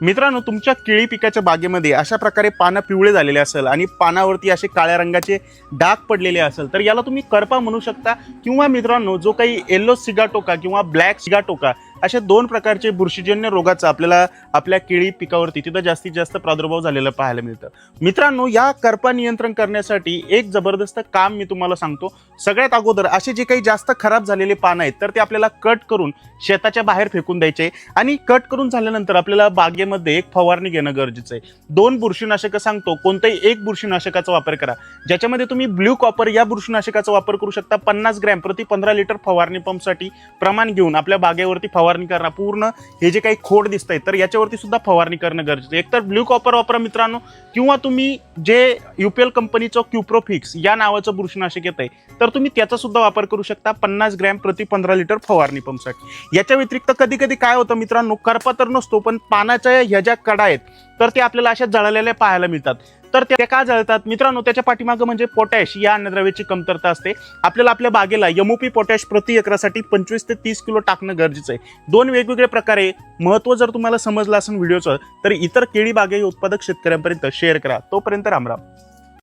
मित्रांनो तुमच्या केळी पिकाच्या बागेमध्ये अशा प्रकारे पानं पिवळे झालेले असेल आणि पानावरती असे काळ्या रंगाचे डाग पडलेले असेल तर याला तुम्ही करपा म्हणू शकता. किंवा मित्रांनो जो काही येल्लो सिगाटोका किंवा ब्लॅक सिगाटोका अशा दोन प्रकारचे बुरशीजन्य रोगाचा आपल्याला आपल्या केळी पिकावरती तिथं जास्तीत जास्त प्रादुर्भाव झालेला पाहायला मिळतं. मित्रांनो या करपा नियंत्रण करण्यासाठी एक जबरदस्त काम मी तुम्हाला सांगतो. सगळ्यात अगोदर असे जे काही जास्त खराब झालेले पानं आहेत तर ते आपल्याला कट करून शेताच्या बाहेर फेकून द्यायचे आणि कट करून झाल्यानंतर आपल्याला बागेमध्ये एक फवारणी घेणं गरजेचं आहे. दोन बुरशीनाशकं सांगतो. कोणतंही एक बुरशीनाशकाचा वापर करा. ज्याच्यामध्ये तुम्ही ब्ल्यू कॉपर या बुरशीनाशकाचा वापर करू शकता. पन्नास ग्रॅम प्रति पंधरा लिटर फवारणी पंपसाठी प्रमाण घेऊन आपल्या बागेवरती फवारणी करणं पूर्ण हे जे काही खोड दिसत आहेत तर याच्यावरती सुद्धा फवारणी करणं गरजेचं आहे. एकतर ब्ल्यू कॉपर वापरा मित्रांनो किंवा तुम्ही जे युपीएल कंपनीचं क्युप्रोफिक्स या नावाचं बुरशीनाशक येत आहे तर तुम्ही त्याचा सुद्धा वापर करू शकता पन्नास ग्रॅम प्रति पंधरा लिटर फवारणी पंपसाठी. याच्या व्यतिरिक्त कधी कधी काय होतं मित्रांनो करपा तर नसतो पण पानाच्या ह्या ज्या कडा आहेत तर ते आपल्याला अशा जळलेल्या पाहायला मिळतात. तर त्या का जळतात? मित्रांनो त्याच्या पाठीमागं म्हणजे पोटॅश या अन्नद्रव्याची कमतरता असते. आपल्याला आपल्या बागेला यमोपी पोटॅश प्रति एकरासाठी पंचवीस ते तीस किलो टाकणं गरजेचं आहे. दोन वेगवेगळ्या प्रकारे महत्त्व जर तुम्हाला समजलं असेल व्हिडिओचं तर इतर केळी बागे उत्पादक शेतकऱ्यांपर्यंत शेअर करा. तोपर्यंत रामराम